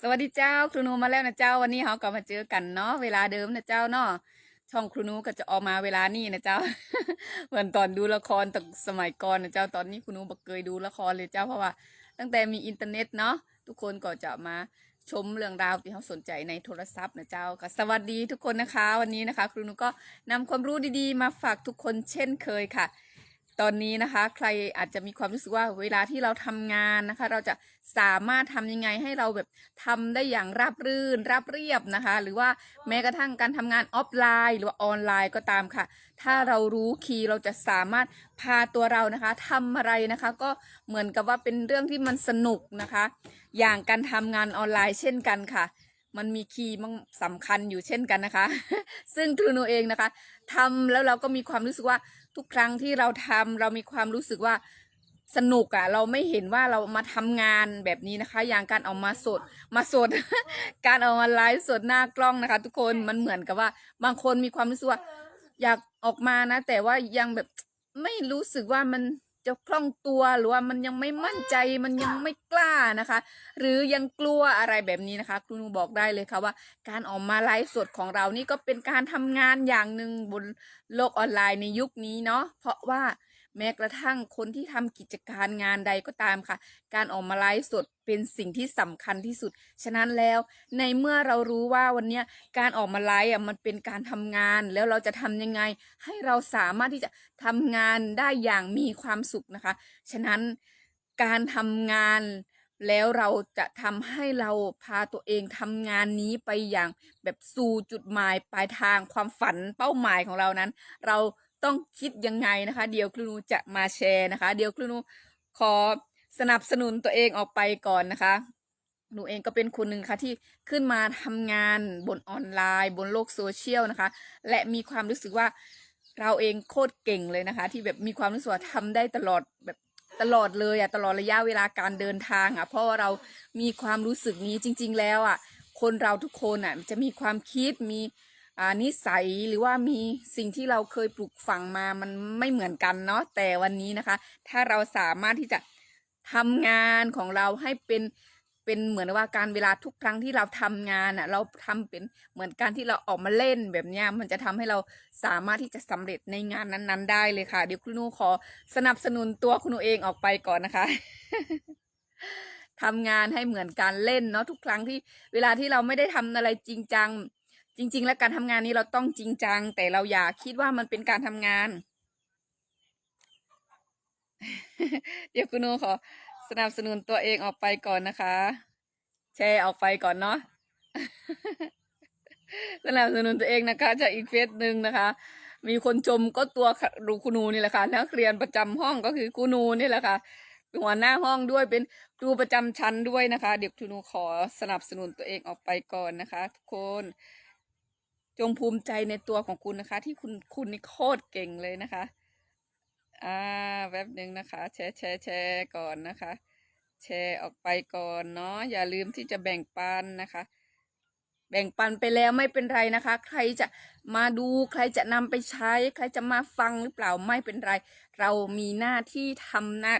สวัสดีเจ้าครูนูมาแล้วนะเจ้าวันนี้เราก็มาเจอกันเนาะเวลาเดิมนะเจ้าเนาะช่องครูนูก็จะออกมาเวลานี้นะเจ้า เหมือนตอนดูละครตอนสมัยก่อนนะเจ้าตอนนี้ครูนูบอกเคยดูละครเลยเจ้าเพราะว่า ตั้งแต่มีอินเทอร์เน็ตเนาะทุกคนก็จะมาชมเรื่องราวที่เขาสนใจในโทรศัพท์นะเจ้าก็สวัสดีทุกคนนะคะ วันนี้นะคะ ครูนูก็นำความรู้ดีๆ มาฝากทุกคนเช่นเคยค่ะ ตอนนี้นะคะ ใครอาจจะมีความรู้สึกว่าเวลาที่เราทำงานนะคะ เราจะสามารถทำยังไงให้เราแบบทำได้อย่างราบรื่นราบเรียบนะคะ หรือว่าแม้กระทั่งการทำงานออฟไลน์ หรือว่าออนไลน์ก็ตามค่ะ ถ้าเรารู้คีย์เราจะสามารถพาตัวเรานะคะทำอะไรนะคะ ก็เหมือนกับว่าเป็นเรื่องที่มันสนุกนะคะ อย่างการทำงานออนไลน์เช่นกันค่ะมันมีคีย์มันสำคัญอยู่เช่นกันนะคะ ซึ่งครูโนเองนะคะทำแล้วเราก็มีความรู้สึกว่า ทุกครั้งที่เราทำเรามีความรู้สึกว่าสนุกอะ่ะเราไม่เห็นว่าเรามาทำงานแบบนี้นะคะ อย่างการออกมาสดมาสด การออกมาไลฟ์สดหน้ากล้องนะคะ ทุกคนมันเหมือนกับว่า บางคนมีความรู้สึกว่าอยากออกมานะ แต่ว่ายังแบบไม่รู้สึกว่ามัน จะคล่องตัวหรือว่ามันยังไม่มั่นใจมันยังไม่กล้านะคะ หรือยังกลัวอะไรแบบนี้นะคะ ครูนูบอกได้เลยค่ะว่า การออกมาไลฟ์สดของเรานี่ก็เป็นการทำงานอย่างหนึ่งบนโลกออนไลน์ในยุคนี้เนาะเพราะว่า แม้กระทั่งคนที่ทำกิจการงานใดก็ตามค่ะ การออกมาไลฟ์สดเป็นสิ่งที่สำคัญที่สุด ฉะนั้นแล้วในเมื่อเรารู้ว่าวันนี้การออกมาไลฟ์อะมันเป็นการทำงาน แล้วเราจะทำยังไง ให้เราสามารถที่จะทำงานได้อย่างมีความสุขนะคะ ฉะนั้นการทำงานแล้วเราจะทำให้เราพาตัวเองทำงานนี้ไปอย่างแบบสู่จุดหมายปลายทางความฝันเป้าหมายของเรานั้น เรา ต้องคิดยังไงนะคะ เดี๋ยวครูนูจะมาแชร์นะคะ เดี๋ยวครูนูขอสนับสนุนตัวเองออกไปก่อนนะคะหนูเองก็เป็นคนหนึ่งค่ะที่ขึ้นมาทำงานบนออนไลน์ บนโลกโซเชียลนะคะ และมีความรู้สึกว่าเราเองโคตรเก่งเลยนะคะ ที่แบบมีความรู้สึกว่าทำได้ตลอดแบบตลอดเลยอะตลอดระยะเวลาการเดินทางอะเพราะว่าเรามีความรู้สึกนี้จริง ๆ แล้วอะคนเราทุกคนอะจะมีความคิดมี นิสัยหรือว่ามีสิ่งที่เราเคยปลูกฝังมามันไม่เหมือนกันเนาะแต่วันนี้นะคะ ถ้าเราสามารถที่จะทำงานของเราให้เป็นเป็นเหมือนว่าการเวลาทุกครั้งที่เราทำงานอะเราทำเป็นเหมือนการที่เราออกมาเล่นแบบนี้มันจะทำให้เราสามารถที่จะสำเร็จในงานนั้น ๆ ได้เลยค่ะ เดี๋ยวคุณนูขอสนับสนุนตัวคุณนูเองออกไปก่อนนะคะทำงานให้เหมือนการเล่นเนาะทุกครั้งที่เวลาที่เราไม่ได้ทำอะไรจริงจัง จริง ๆ แล้วการทำงานนี้เราต้องจริงจัง แต่เราอย่าคิดว่ามันเป็นการทำงาน เดี๋ยวคุณนูขอสนับสนุนตัวเองออกไปก่อนนะคะ แชร์ออกไปก่อนเนาะสนับสนุนตัวเองนะคะ จากอีกเฟซหนึ่งนะคะ มีคนชมก็ตัวรูครูนูนี่แหละค่ะนักเรียนประจำห้องก็คือครูนูนี่แหละค่ะเป็นหัวหน้าห้องด้วยเป็นครูประจำชั้นด้วยนะคะ เดี๋ยวครูนูขอสนับสนุนตัวเองออกไปก่อนนะคะ ทุกคน จงภูมิใจในตัวของคุณนะคะ ที่คุณคุณนี่โคตรเก่งเลยนะคะ อ่าแป๊บหนึ่งนะคะ แชร์แชร์แชร์ก่อนนะคะ แชร์ออกไปก่อนเนาะอย่าลืมที่จะแบ่งปันนะคะ แบ่งปันไปแล้วไม่เป็นไรนะคะ ใครจะมาดูใครจะนำไปใช้ ใครจะมาฟังหรือเปล่าไม่เป็นไร เรามีหน้าที่ทำหน้า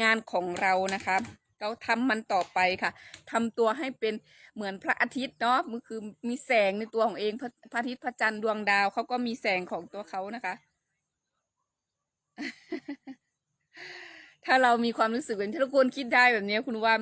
งานของเรานะคะ เราทำมันต่อไปค่ะทำตัวให้เป็นเหมือนพระอาทิตย์เนาะมันคือมีแสงในตัวของเองพระพระอาทิตย์พระจันทร์ดวงดาวเขาก็มีแสงของตัวเขานะคะ ถ้าเรามีความรู้สึกแบบที่ทุกคนคิดได้แบบนี้คุณว่า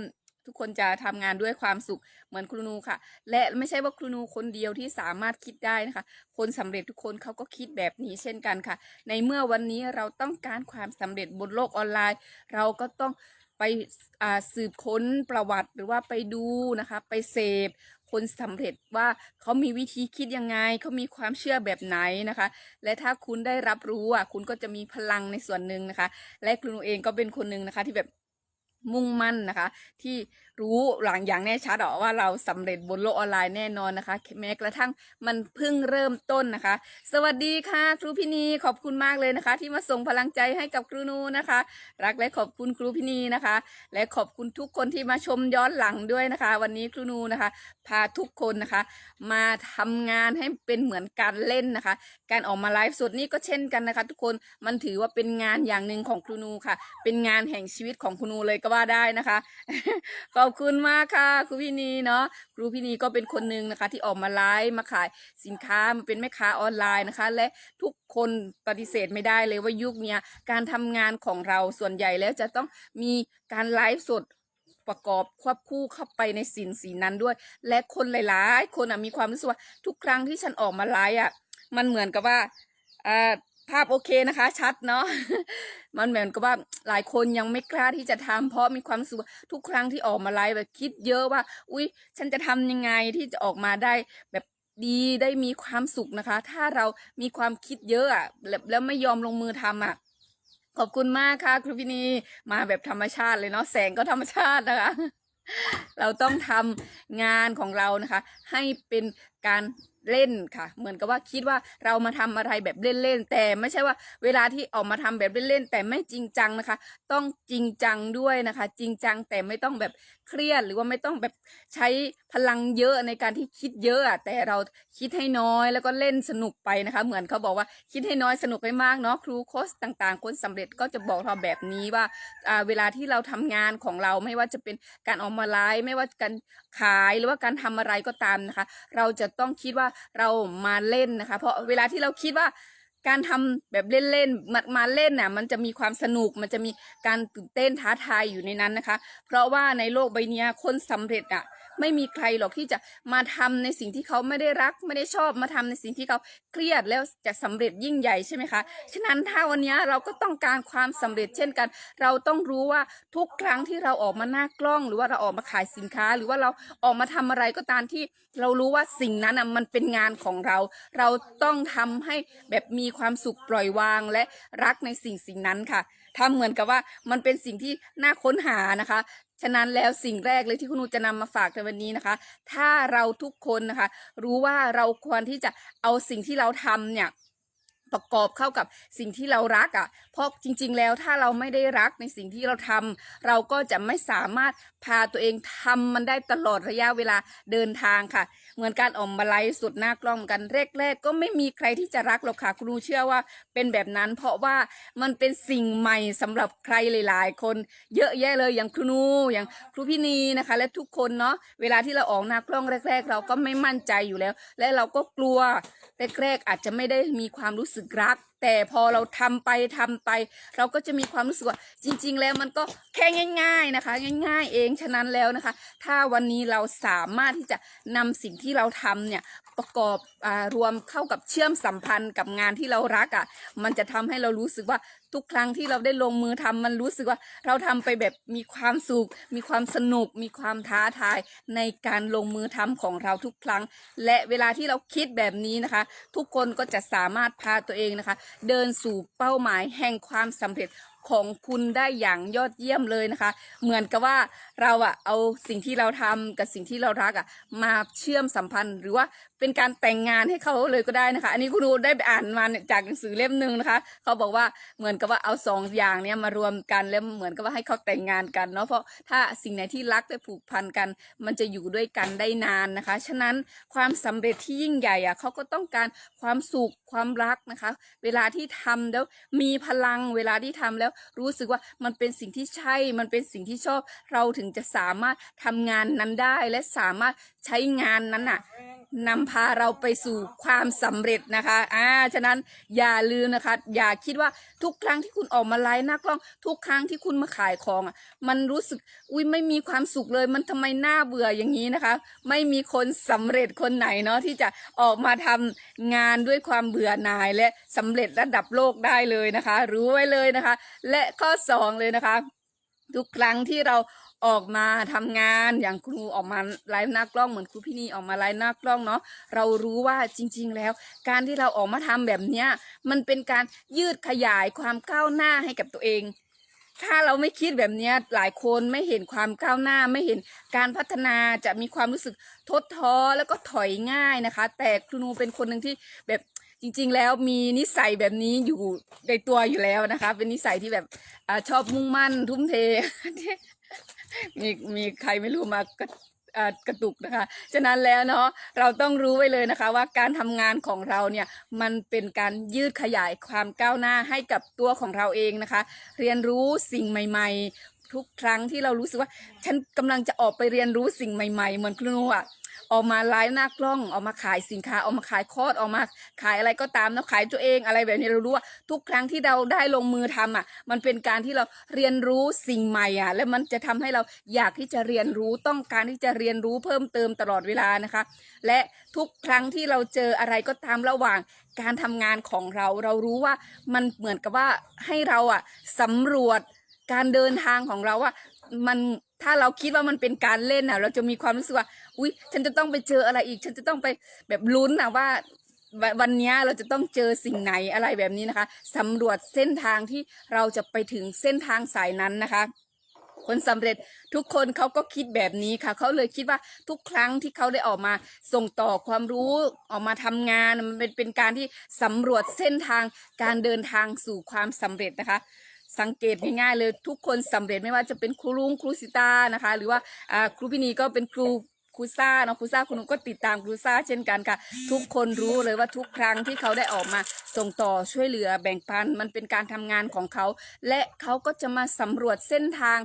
ทุกคนจะทำงานด้วยความสุขเหมือนครูนูค่ะ และไม่ใช่ว่าครูนูคนเดียวที่สามารถคิดได้นะคะ คนสำเร็จทุกคนเขาก็คิดแบบนี้เช่นกันค่ะ ในเมื่อวันนี้เราต้องการความสำเร็จบนโลกออนไลน์ เราก็ต้อง ไปสืบค้นประวัติหรือว่าไปดูนะคะไปเสพคนสำเร็จว่าเขามีวิธีคิดยังไงเขามีความเชื่อแบบไหนนะคะ และถ้าคุณได้รับรู้อะคุณก็จะมีพลังในส่วนหนึ่งนะคะ และคุณเองก็เป็นคนหนึ่งนะคะที่แบบ มุ่งมั่นนะคะ ที่รู้หลังอย่างแน่ชัดหรอว่าเราสำเร็จบนโลกออนไลน์แน่นอนนะคะ แม้กระทั่งมันเพิ่งเริ่มต้นนะคะ สวัสดีค่ะครูพินีขอบคุณมากเลยนะคะ ที่มาส่งพลังใจให้กับครูนูนะคะ รักและขอบคุณครูพินีนะคะ และขอบคุณทุกคนที่มาชมย้อนหลังด้วยนะคะ วันนี้ครูนูนะคะ พาทุกคนนะคะ มาทำงานให้เป็นเหมือนการเล่นนะคะ การออกมาไลฟ์สดนี่ก็เช่นกันนะคะ ทุกคนมันถือว่าเป็นงานอย่างหนึ่งของครูนูค่ะ เป็นงานแห่งชีวิตของครูนูเลยก็ก็ว่าได้นะคะ ขอบคุณมากค่ะครูพี่นีเนาะครูพี่นีก็เป็นคนหนึ่งนะคะ ที่ออกมาไลฟ์มาขายสินค้ามาเป็นแม่ค้าออนไลน์นะคะ และทุกคนปฏิเสธไม่ได้เลยว่ายุคเนี้ยการทำงานของเราส่วนใหญ่แล้วจะต้องมีการไลฟ์สดประกอบควบคู่เข้าไปในสินสีนั้นด้วย และคนหลาย ๆ คนอะมีความรู้สึกว่าทุกครั้งที่ฉันออกมาไลฟ์อะมันเหมือนกับว่าอ่า ภาพโอเคนะคะ ชัดเนาะมันเหมือนกับว่าหลายคนยังไม่กล้าที่จะทำเพราะมีความสึกว่าทุกครั้งที่ออกมาไลฟ์แบบคิดเยอะว่า อุ๊ย ฉันจะทำยังไงที่จะออกมาได้แบบดีได้มีความสุขนะคะ ถ้าเรามีความคิดเยอะอะแล้วไม่ยอมลงมือทำอะขอบคุณมากค่ะครูพินีมาแบบธรรมชาติเลยเนาะแสงก็ธรรมชาตินะคะ เราต้องทำงานของเรานะคะ ให้เป็นการ เล่นค่ะ เหมือนกับว่าคิดว่าเรามาทำอะไรแบบเล่นๆแต่ไม่ใช่ว่า เวลาที่ออกมาทำแบบเล่นๆแต่ไม่จริงจังนะคะ ต้องจริงจังด้วยนะคะ จริงจังแต่ไม่ต้องแบบเครียดหรือว่าไม่ต้องแบบใช้พลังเยอะในการที่คิดเยอะแต่เราคิดให้น้อยแล้วก็เล่นสนุกไปนะคะ เหมือนเขาบอกว่าคิดให้น้อยสนุกให้มากเนาะครูโค้ชต่างๆ คนสำเร็จก็จะบอกเราแบบนี้ว่าเวลาที่เราทำงานของเราไม่ว่าจะเป็นการออกมาไลฟ์ไม่ว่าการ ขายหรือว่าการทำอะไรก็ตามนะคะ เราจะต้องคิดว่าเรามาเล่นนะคะ เพราะเวลาที่เราคิดว่าการทำแบบเล่นๆมามาเล่นน่ะมันจะมีความสนุกมันจะมีการตื่นเต้นท้าทายอยู่ในนั้นนะคะ เพราะว่าในโลกใบเนี้ยคนสำเร็จอะ ไม่มีใครหรอกที่จะมาทำในสิ่งที่เขาไม่ได้รัก ไม่ได้ชอบมาทำในสิ่งที่เขาเครียดแล้วจะสำเร็จยิ่งใหญ่ใช่ไหมคะฉะนั้นถ้าวันนี้เราก็ต้องการความสำเร็จเช่นกัน เราต้องรู้ว่าทุกครั้งที่เราออกมาหน้ากล้อง หรือว่าเราออกมาขายสินค้า หรือว่าเราออกมาทำอะไรก็ตามที่เรารู้ว่าสิ่งนั้นอะมันเป็นงานของเรา เราต้องทำให้แบบมีความสุขปล่อยวางและรักในสิ่งสิ่งนั้นค่ะทำเหมือนกับว่ามันเป็นสิ่งที่น่าค้นหานะคะ ฉะนั้นแล้วสิ่งแรกเลยที่คุณนูจะนำมาฝากในวันนี้นะคะ ถ้าเราทุกคนนะคะ รู้ว่าเราควรที่จะเอาสิ่งที่เราทำเนี่ยประกอบเข้ากับสิ่งที่เรารักอะ่ะ เพราะจริง ๆ แล้วถ้าเราไม่ได้รักในสิ่งที่เราทำเราก็จะไม่สามารถพาตัวเองทำมันได้ตลอดระยะเวลาเดินทางค่ะ เหมือนการออกมาไลฟ์สดหน้ากล้องกันแรกๆก็ไม่มีใครที่จะรักหรอกค่ะครูเชื่อว่าเป็นแบบนั้น เพราะว่ามันเป็นสิ่งใหม่สำหรับใครหลาย ๆ คนเยอะแยะเลยอย่างครูนูอย่างครูพี่นีนะคะ และทุกคนเนาะเวลาที่เราออกหน้ากล้องแรก ๆ เราก็ไม่มั่นใจอยู่แล้ว และเราก็กลัวแรกๆอาจจะไม่ได้มีความรู้สึกรัก แต่พอเราทำไปทำไป เราก็จะมีความรู้สึกว่าจริง ๆ แล้วมันก็แค่ง่าย ๆนะคะ ง่าย ๆ เองฉะนั้นแล้วนะคะ ถ้าวันนี้เราสามารถที่จะนำสิ่งที่เราทำเนี่ย ประกอบอารวมเข้ากับเชื่อมสัมพันธ์กับงานที่เรารักอะ่ะ มันจะทำให้เรารู้สึกว่าทุกครั้งที่เราได้ลงมือทำมันรู้สึกว่าเราทำไปแบบมีความสุข มีความสนุก มีความท้าทายในการลงมือทำของเราทุกครั้ง และเวลาที่เราคิดแบบนี้นะคะ ทุกคนก็จะสามารถพาตัวเองนะคะ เดินสู่เป้าหมายแห่งความสำเร็จของคุณได้อย่างยอดเยี่ยมเลยนะคะ เหมือนกับว่าเราอะเอาสิ่งที่เราทำกับสิ่งที่เรารักอะมาเชื่อมสัมพันธ์หรือว่า เป็นการแต่งงานให้เขาเลยก็ได้นะคะ อันนี้คุณดูได้ไปอ่านมาจากหนังสือเล่มหนึ่งนะคะ เขาบอกว่าเหมือนกับว่าเอาสองอย่างเนี้ยมารวมกันแล้วเหมือนกับว่าให้เขาแต่งงานกันเนาะเพราะถ้าสิ่งไหนที่รักและผูกพันกัน มันจะอยู่ด้วยกันได้นานนะคะ ฉะนั้นความสำเร็จที่ยิ่งใหญ่อะเขาก็ต้องการความสุขความรักนะคะ เวลาที่ทำแล้วมีพลังเวลาที่ทำแล้วรู้สึกว่ามันเป็นสิ่งที่ใช่ มันเป็นสิ่งที่ชอบ เราถึงจะสามารถทำงานนั้นได้และสามารถใช้งานนั้นน่ะนำพาเราไปสู่ความสำเร็จนะคะอ่าฉะนั้นอย่าลืมนะคะ อย่าคิดว่าทุกครั้งที่คุณออกมาไลฟ์หน้ากล้องทุกครั้งที่คุณมาขายของอะมันรู้สึกอุ้ยไม่มีความสุขเลย มันทำไมน่าเบื่ออย่างนี้นะคะ ไม่มีคนสำเร็จคนไหนเนาะที่จะออกมาทำงานด้วยความเบื่อหน่ายและสำเร็จระดับโลกได้เลยนะคะ รู้ไว้เลยนะคะ และข้อสองเลยนะคะ ทุกครั้งที่เรา ออกมาทำงานอย่างครูออกมาไลฟ์หน้ากล้องเหมือนครูพี่นีออกมาไลฟ์หน้ากล้องเนาะเรารู้ว่าจริง ๆ แล้ว การที่เราออกมาทำแบบเนี้ยมันเป็นการยืดขยายความก้าวหน้าให้กับตัวเอง ถ้าเราไม่คิดแบบเนี้ยหลายคนไม่เห็นความก้าวหน้าไม่เห็นการพัฒนาจะมีความรู้สึกทดท้อแล้วก็ถอยง่ายนะคะ แต่ครูนูเป็นคนหนึ่งที่แบบจริงๆ แล้วมีนิสัยแบบนี้อยู่ในตัวอยู่แล้วนะคะ เป็นนิสัยที่แบบอชอบมุ่งมั่นทุ่มเท มีมีใครไม่รู้มากระกระตุกนะคะ ฉะนั้นแล้วเนาะเราต้องรู้ไว้เลยนะคะ ว่าการทำงานของเราเนี่ยมันเป็นการยืดขยายความก้าวหน้าให้กับตัวของเราเองนะคะ เรียนรู้สิ่งใหม่ ๆ ทุกครั้งที่เรารู้สึกว่า ฉันกำลังจะออกไปเรียนรู้สิ่งใหม่ ๆ เหมือนครูนูอะ ออกมาไลฟ์หน้ากล้องออกมาขายสินค้าออกมาขายคอร์สออกมาขายอะไรก็ตามนะขายตัวเองอะไรแบบนี้เรารู้ว่าทุกครั้งที่เราได้ลงมือทำอะ มันเป็นการที่เราเรียนรู้สิ่งใหม่อะ แล้วมันจะทำให้เราอยากที่จะเรียนรู้ต้องการที่จะเรียนรู้เพิ่มเติมตลอดเวลานะคะ และทุกครั้งที่เราเจออะไรก็ตามระหว่างการทำงานของเรา เรารู้ว่ามันเหมือนกับว่าให้เราอะสำรวจ การเดินทางของเราว่ามันถ้าเราคิดว่ามันเป็นการเล่นอะเราจะมีความรู้สึกว่า อุ๊ย ฉันจะต้องไปเจออะไรอีก ฉันจะต้องไปแบบลุ้นอะว่า วันนี้เราจะต้องเจอสิ่งไหนอะไรแบบนี้นะคะสำรวจเส้นทางที่เราจะไปถึงเส้นทางสายนั้นนะคะคนสำเร็จทุกคนเขาก็คิดแบบนี้ค่ะ เขาเลยคิดว่าทุกครั้งที่เขาได้ออกมาส่งต่อความรู้ออกมาทำงานมันเป็นเป็นการที่สำรวจเส้นทางการเดินทางสู่ความสำเร็จนะคะ สังเกตง่ายๆเลยทุกคนสำเร็จไม่ว่าจะเป็นครูลุงครูสิตานะคะ หรือว่าครูพินีก็เป็นครูครูซ่าเนาะครูซ่าคุณนุก็ติดตามครูซ่าเช่นกันค่ะ ทุกคนรู้เลยว่าทุกครั้งที่เขาได้ออกมาส่งต่อช่วยเหลือแบ่งปันมันเป็นการทำงานของเขา และเขาก็จะมาสำรวจเส้นทาง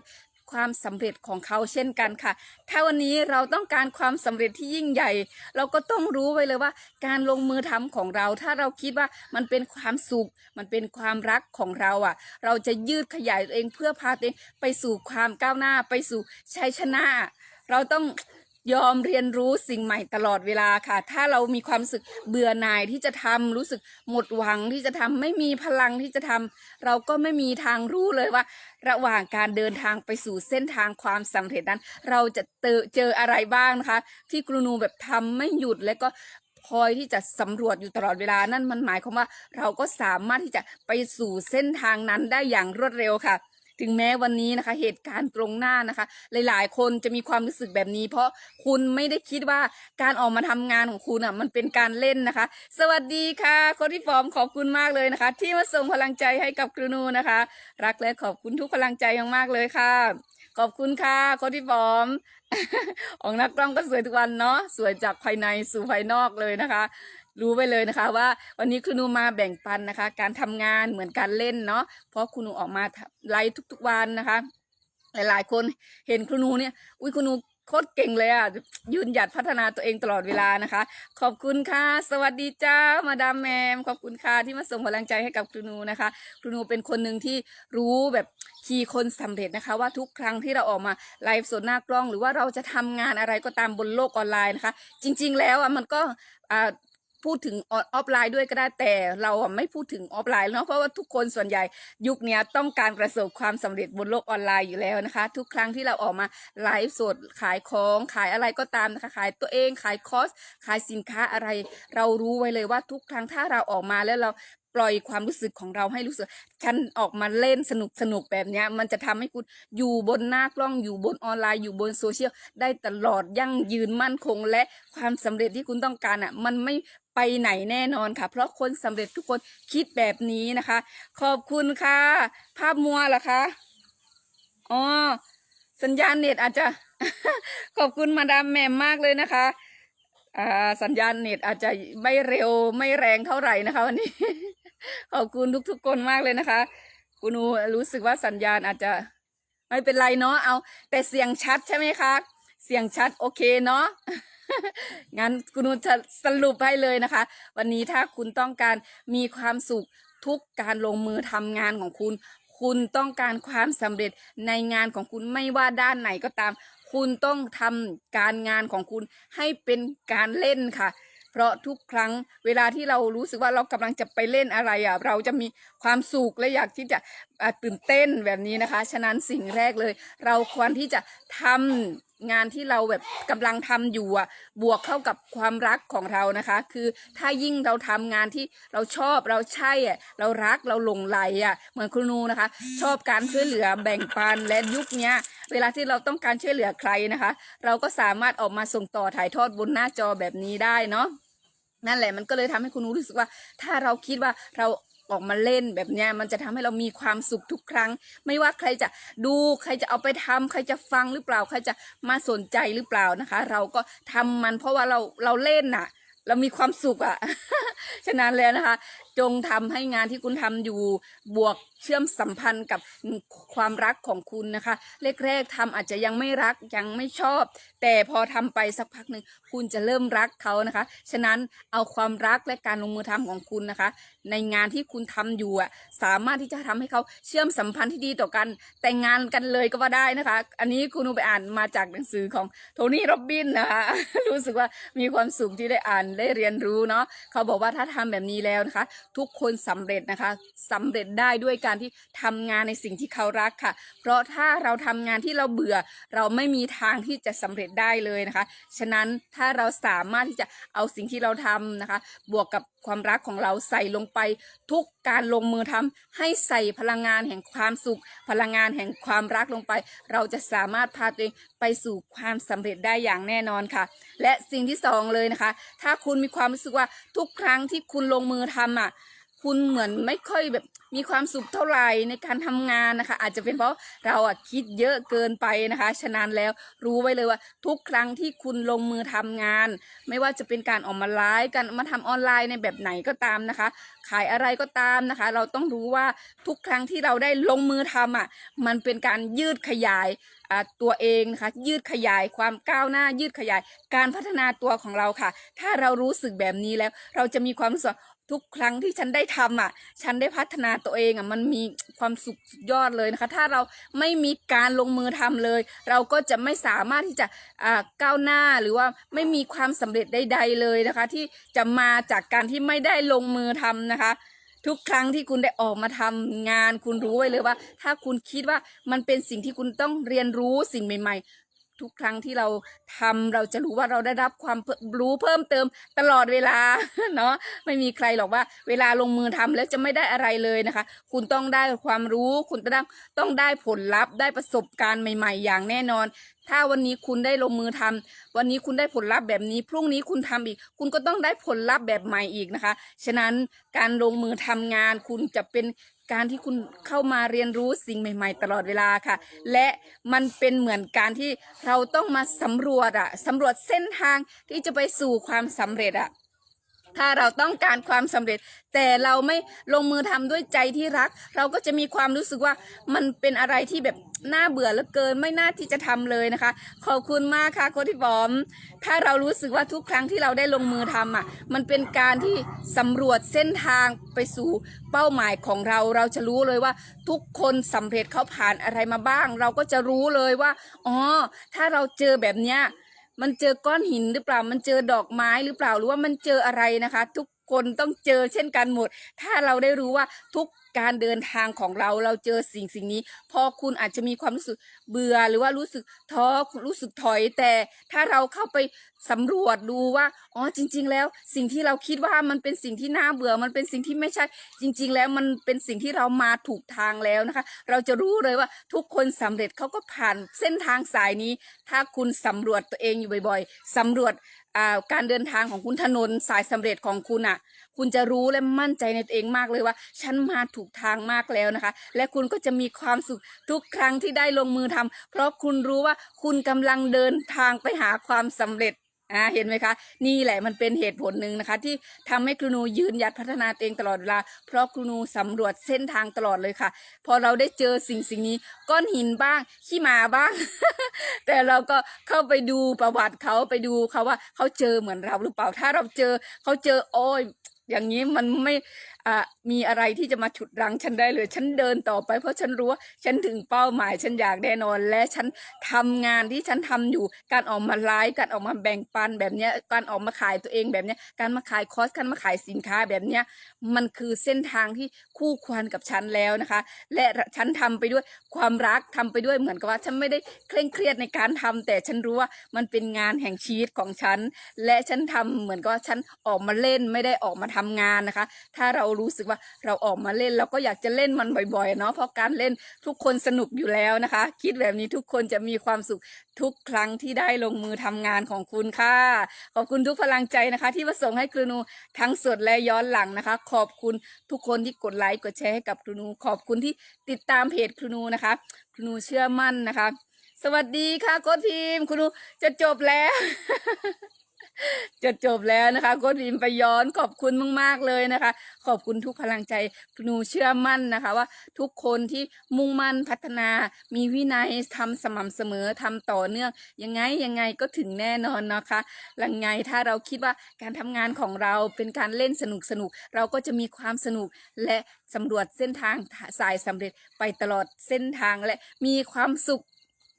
ความสำเร็จของเขาเช่นกันค่ะ ถ้าวันนี้เราต้องการความสำเร็จที่ยิ่งใหญ่ เราก็ต้องรู้ไว้เลยว่า การลงมือทำของเรา ถ้าเราคิดว่ามันเป็นความสุข มันเป็นความรักของเราอะ เราจะยืดขยายตัวเองเพื่อพาตัวเองไปสู่ความก้าวหน้าไปสู่ชัยชนะ เราต้อง ยอมเรียนรู้สิ่งใหม่ตลอดเวลาค่ะ ถ้าเรามีความรู้สึกเบื่อหน่ายที่จะทำรู้สึกหมดหวังที่จะทำไม่มีพลังที่จะทำเราก็ไม่มีทางรู้เลยว่า ระหว่างการเดินทางไปสู่เส้นทางความสำเร็จนั้น เราจะเจออะไรบ้างนะคะ ที่ครูนูแบบทำไม่หยุดและก็คอยที่จะสำรวจอยู่ตลอดเวลานั่นมันหมายความว่าเราก็สามารถที่จะไปสู่เส้นทางนั้นได้อย่างรวดเร็วค่ะ ถึงแม้วันนี้นะคะ เหตุการณ์ตรงหน้านะคะ หลายๆ คนจะมีความรู้สึกแบบนี้ เพราะคุณไม่ได้คิดว่าการออกมาทำงานของคุณอะมันเป็นการเล่นนะคะ สวัสดีค่ะคนที่ฟอร์มขอบคุณมากเลยนะคะ ที่มาส่งพลังใจให้กับครูนูนะคะ รักและขอบคุณทุกพลังใจมากๆเลยค่ะ ขอบคุณค่ะคนที่ฟอร์มออกนักกล้องก็สวยทุกวันเนาะสวยจากภายในสู่ภายนอกเลยนะคะ รู้ไปเลยนะคะ ว่าวันนี้คุณนูมาแบ่งปันนะคะ การทำงานเหมือนการเล่นเนาะเพราะคุณนูออกมาไลฟ์ทุกๆวันนะคะ หลายๆ คนเห็นคุณนูเนี่ยอุ้ยคุณนูโคตรเก่งเลยอะยืนหยัดพัฒนาตัวเองตลอดเวลานะคะ ขอบคุณค่ะ สวัสดีจ้ามาดามแมม ขอบคุณค่ะที่มาส่งพลังใจให้กับครูนูนะคะครูนูเป็นคนหนึ่งที่รู้แบบคีย์คนสำเร็จนะคะ ว่าทุกครั้งที่เราออกมาไลฟ์สดหน้ากล้อง หรือว่าเราจะทำงานอะไรก็ตามบนโลกออนไลน์นะคะ จริง ๆ แล้วอะมันก็อ่า พูดถึงออฟไลน์ด้วยก็ได้แต่เราไม่พูดถึงออฟไลน์เนาะเพราะว่าทุกคนส่วนใหญ่ยุคนี้ต้องการประสบความสำเร็จบนโลกออนไลน์อยู่แล้วนะคะ ทุกครั้งที่เราออกมาไลฟ์สดขายของขายอะไรก็ตามนะคะขายตัวเองขายคอร์สขายสินค้าอะไร เรารู้ไว้เลยว่าทุกครั้งถ้าเราออกมาแล้วเราปล่อยความรู้สึกของเราให้รู้สึกฉันออกมาเล่นสนุกสนุกแบบนี้มันจะทำให้คุณอยู่บนหน้ากล้องอยู่บนออนไลน์อยู่บนโซเชียลได้ตลอดยั่งยืนมั่นคงและความสำเร็จที่คุณต้องการอะ มันไม่ ไปไหนแน่นอนค่ะ เพราะคนสำเร็จทุกคนคิดแบบนี้นะคะ ขอบคุณค่ะ ภาพมัวเหรอคะอ๋อสัญญาณเน็ตอาจจะ ขอบคุณมาดามแหม่มมากเลยนะคะอ่าสัญญาณเน็ตอาจจะไม่เร็วไม่แรงเท่าไหร่นะคะวันนี้ ขอบคุณทุกๆคนมากเลยนะคะ คุณนูรู้สึกว่าสัญญาณอาจจะ ไม่เป็นไรเนาะเอา แต่เสียงชัดใช่ไหมคะ เสียงชัดโอเคเนาะงั้นคุณนุชจะสรุปให้เลยนะคะ วันนี้ถ้าคุณต้องการมีความสุขทุกการลงมือทำงานของคุณ คุณต้องการความสำเร็จในงานของคุณไม่ว่าด้านไหนก็ตาม คุณต้องทำการงานของคุณให้เป็นการเล่นค่ะ เพราะทุกครั้งเวลาที่เรารู้สึกว่าเรากำลังจะไปเล่นอะไรอะ เราจะมีความสุขและอยากที่จะ ตื่นเต้นแบบนี้นะคะ ฉะนั้นสิ่งแรกเลย เราควรที่จะทำงานที่เราแบบกำลังทำอยู่อะบวกเข้ากับความรักของเรานะคะ คือถ้ายิ่งเราทำงานที่เราชอบเราใช่อะเรารักเราหลงไหลอะเหมือนครูนูนะคะ ชอบการช่วยเหลือแบ่งปันและยุคเนี้ยเวลาที่เราต้องการช่วยเหลือใครนะคะ เราก็สามารถออกมาส่งต่อถ่ายทอดบนหน้าจอแบบนี้ได้เนาะนั่นแหละมันก็เลยทำให้คุณนูรู้สึกว่า ถ้าเราคิดว่าเรา ออกมาเล่นแบบเนี้ยมันจะทำให้เรามีความสุขทุกครั้ง ไม่ว่าใครจะดูใครจะเอาไปทำใครจะฟังหรือเปล่า ใครจะมาสนใจหรือเปล่านะคะ เราก็ทำมันเพราะว่าเราเราเล่นน่ะ เรามีความสุขอะ่ะ ฉะนั้นแล้วนะคะ จงทำให้งานที่คุณทำอยู่บวกเชื่อมสัมพันธ์กับความรักของคุณนะคะแรกๆทำอาจจะยังไม่รักยังไม่ชอบ แต่พอทำไปสักพักหนึ่งคุณจะเริ่มรักเขานะคะ ฉะนั้นเอาความรักและการลงมือทำของคุณนะคะ ในงานที่คุณทำอยู่อะสามารถที่จะทำให้เขาเชื่อมสัมพันธ์ที่ดีต่อกัน แต่งงานกันเลยก็ว่าได้นะคะ อันนี้คุณไปอ่านมาจากหนังสือของโทนี่โรบบินนะคะรู้สึกว่ามีความสุขที่ได้อ่านได้เรียนรู้เนาะเขาบอกว่าถ้าทำแบบนี้แล้วนะคะทุกคนสำเร็จนะคะสำเร็จได้ด้วยการที่ทำงานในสิ่งที่เขารักค่ะ เพราะถ้าเราทำงานที่เราเบื่อ เราไม่มีทางที่จะสำเร็จได้เลยนะคะ ฉะนั้นถ้าเราสามารถที่จะเอาสิ่งที่เราทำนะคะ บวกกับ ความรักของเราใส่ลงไป ทุกการลงมือทำให้ใส่พลังงานแห่งความสุข พลังงานแห่งความรักลงไป เราจะสามารถพาตัวเองไปสู่ความสำเร็จได้อย่างแน่นอนค่ะ และสิ่งที่สองเลยนะคะ ถ้าคุณมีความรู้สึกว่าทุกครั้งที่คุณลงมือทำอะ คุณเหมือนไม่ค่อยแบบมีความสุขเท่าไหร่ในการทำงานนะคะ อาจจะเป็นเพราะเราอะคิดเยอะเกินไปนะคะ ฉะนั้นแล้วรู้ไว้เลยว่าทุกครั้งที่คุณลงมือทำงาน ไม่ว่าจะเป็นการออกมาไลฟ์การมาทำออนไลน์ในแบบไหนก็ตามนะคะ ขายอะไรก็ตามนะคะ เราต้องรู้ว่าทุกครั้งที่เราได้ลงมือทำอะมันเป็นการยืดขยาย ตัวเองนะคะยืดขยายความก้าวหน้ายืดขยาย การพัฒนาตัวของเราค่ะ ถ้าเรารู้สึกแบบนี้แล้ว เราจะมีความรู้สึกทุกครั้งที่ฉันได้ทำอะ ฉันได้พัฒนาตัวเองอะ มันมีความสุขสุดยอดเลยนะคะ ถ้าเราไม่มีการลงมือทำเลย เราก็จะไม่สามารถที่จะอ่าก้าวหน้าหรือว่าไม่มีความสำเร็จใดๆเลยนะคะ ที่จะมาจากการที่ไม่ได้ลงมือทำนะคะ ทุกครั้งที่คุณได้ออกมาทำงานคุณรู้ไว้เลยว่า ถ้าคุณคิดว่ามันเป็นสิ่งที่คุณต้องเรียนรู้สิ่งใหม่ ๆ ทุกครั้งที่เราทำเราจะรู้ว่าเราได้รับความรู้เพิ่มเติมตลอดเวลาเนาะไม่มีใครหรอกว่าเวลาลงมือทำแล้วจะไม่ได้อะไรเลยนะคะ คุณต้องได้ความรู้ คุณต้องต้องได้ผลลัพธ์ได้ประสบการณ์ใหม่ ๆ อย่างแน่นอน ถ้าวันนี้คุณได้ลงมือทำวันนี้คุณได้ผลลัพธ์แบบนี้ พรุ่งนี้คุณทำอีก คุณก็ต้องได้ผลลัพธ์แบบใหม่อีกนะคะ ฉะนั้นการลงมือทำงานคุณจะเป็น การที่คุณเข้ามาเรียนรู้สิ่งใหม่ ๆ ตลอดเวลาค่ะ และมันเป็นเหมือนการที่เราต้องมาสำรวจอะสำรวจเส้นทางที่จะไปสู่ความสำเร็จอะ ถ้าเราต้องการความสำเร็จ แต่เราไม่ลงมือทำด้วยใจที่รัก เราก็จะมีความรู้สึกว่ามันเป็นอะไรที่แบบน่าเบื่อเหลือเกินไม่น่าที่จะทำเลยนะคะ ขอบคุณมากค่ะโค้ชที่บอม ถ้าเรารู้สึกว่าทุกครั้งที่เราได้ลงมือทำอะ มันเป็นการที่สำรวจเส้นทางไปสู่เป้าหมายของเรา เราจะรู้เลยว่า ทุกคนสำเร็จเขาผ่านอะไรมาบ้าง เราก็จะรู้เลยว่าอ๋อถ้าเราเจอแบบเนี้ย มันเจอก้อนหินหรือเปล่า มันเจอดอกไม้หรือเปล่า หรือว่ามันเจออะไรนะคะ ทุกคนต้องเจอเช่นกันหมด ถ้าเราได้รู้ว่าทุก การเดินทางของเราเราเจอสิ่งสิ่งนี้ พอคุณอาจจะมีความรู้สึกเบื่อหรือว่ารู้สึกท้อรู้สึกถอยแต่ถ้าเราเข้าไปสำรวจดูว่าอ๋อจริง ๆ แล้วสิ่งที่เราคิดว่ามันเป็นสิ่งที่น่าเบื่อมันเป็นสิ่งที่ไม่ใช่ จริง ๆ แล้วมันเป็นสิ่งที่เรามาถูกทางแล้วนะคะ เราจะรู้เลยว่าทุกคนสำเร็จเขาก็ผ่านเส้นทางสายนี้ ถ้าคุณสำรวจตัวเองอยู่บ่อย ๆสำรวจการเดินทางของคุณถนนสายสำเร็จของคุณอะคุณจะรู้และมั่นใจในตัวเองมากเลยว่า ฉันมาถูกทางมากแล้วนะคะ และคุณก็จะมีความสุขทุกครั้งที่ได้ลงมือทำเพราะคุณรู้ว่าคุณกำลังเดินทางไปหาความสำเร็จอ่าเห็นไหมคะ นี่แหละมันเป็นเหตุผลหนึ่งนะคะ ที่ทำให้ครูนูยืนหยัดพัฒนาตัวเองตลอดเวลา เพราะครูนูสำรวจเส้นทางตลอดเลยค่ะ พอเราได้เจอสิ่งสิ่งนี้ ก้อนหินบ้างขี้หมาบ้าง แต่เราก็เข้าไปดูประวัติเขาไปดูเขาว่าเขาเจอเหมือนเราหรือเปล่าถ้าเราเจอเขาเจอโอ้ย อย่างนี้มันไม่อ่ามีอะไรที่จะมาฉุดรั้งฉันได้เลย ฉันเดินต่อไป เพราะฉันรู้ว่าฉันถึงเป้าหมายฉันอยากแน่นอน และฉันทำงานที่ฉันทำอยู่การออกมาไลฟ์การออกมาแบ่งปันแบบเนี้ยการออกมาขายตัวเองแบบเนี้ยการมาขายคอร์สการมาขายสินค้าแบบเนี้ยมันคือเส้นทางที่คู่ควรกับฉันแล้วนะคะ และฉันทำไปด้วยความรักทำไปด้วยเหมือนกับว่า ฉันไม่ได้เคร่งเครียดในการทำแต่ฉันรู้ว่ามันเป็นงานแห่งชีวิตของฉัน และฉันทำเหมือนกับว่าฉันออกมาเล่นไม่ได้ออกมาทำงานนะคะ ถ้าเรารู้สึกว่าเราออกมาเล่นเราก็อยากจะเล่นมันบ่อยๆเนาะเพราะการเล่นทุกคนสนุกอยู่แล้วนะคะ คิดแบบนี้ทุกคนจะมีความสุขทุกครั้งที่ได้ลงมือทำงานของคุณค่ะขอบคุณทุกพลังใจนะคะ ที่มาส่งให้ครูนูทั้งสดและย้อนหลังนะคะ ขอบคุณทุกคนที่กดไลค์กดแชร์ให้กับครูนูขอบคุณที่ติดตามเพจครูนูนะคะ ครูนูเชื่อมั่นนะคะ สวัสดีค่ะโค้ชพิมพ์ครูนูจะจบแล้ว จะจบแล้วนะคะโค้ชพิมไปย้อนขอบคุณมากๆเลยนะคะ ขอบคุณทุกพลังใจหนูเชื่อมั่นนะคะว่าทุกคนที่มุ่งมั่นพัฒนา มีวินัยทำสม่ำเสมอทำต่อเนื่อง ยังไงยังไงก็ถึงแน่นอนนะคะลังไงถ้าเราคิดว่าการทำงานของเราเป็นการเล่นสนุกสนุกเราก็จะมีความสนุกและสำรวจเส้นทางสายสำเร็จไปตลอดเส้นทางและมีความสุข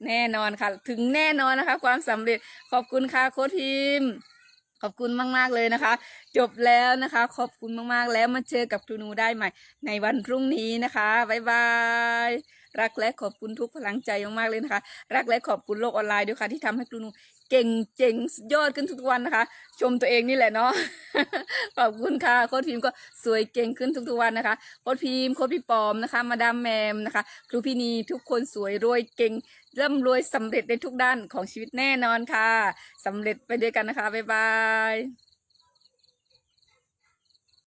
แน่นอนค่ะ ถึงแน่นอนนะคะ ความสำเร็จขอบคุณค่ะโค้ชทีมขอบคุณมาก ๆ เลยนะคะ จบแล้วนะคะ ขอบคุณมาก ๆ แล้วมาเจอกับครูนูได้ใหม่ ในวันพรุ่งนี้นะคะบ๊ายบายรักและขอบคุณทุกพลังใจมากๆเลยนะคะ รักและขอบคุณโลกออนไลน์ด้วยค่ะที่ทำให้ครูนู เก่งเจ๋งยอดขึ้นทุกวันนะคะ ชมตัวเองนี่แหละเนาะขอบคุณค่ะโค้ชพิมพ์ก็สวยเก่งขึ้นทุกๆวันนะคะโค้ชพิมพ์โค้ชพี่ปอมนะคะ มาดามแมมนะคะ ครูพี่นีทุกคนสวยรวยเก่งร่ำรวยสำเร็จในทุกด้านของชีวิตแน่นอนค่ะสำเร็จไปด้วยกันนะคะบ๊ายบาย